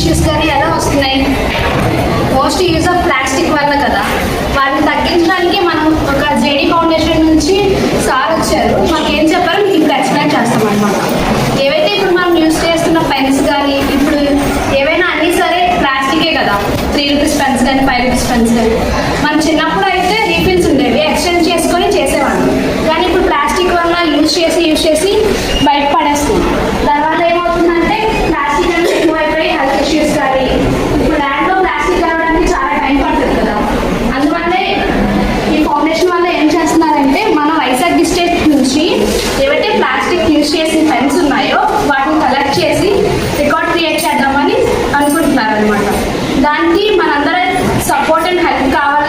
Issues కానీ ఎలా వస్తున్నాయి? మోస్ట్ యూజ్ ఆఫ్ ప్లాస్టిక్ వల్ల కదా. వాటిని తగ్గించడానికి మనం ఒక జేడీ ఫౌండేషన్ నుంచి సార్ వచ్చారు. మాకు ఏం చెప్పారు మీకు ఇప్పుడు ఎక్స్ప్లెయిన్ చేస్తాం అనమాట ఏవైతే ఇప్పుడు మనం యూజ్ చేస్తున్న పెన్స్ కానీ ఇప్పుడు ఏవైనా అన్నీ సరే ప్లాస్టికే కదా. త్రీ రూపీస్ పెన్స్ కానీ ఫైవ్ రూపీస్ పెన్స్ కానీ. మనం చిన్నప్పుడు అయితే 分还不高啊，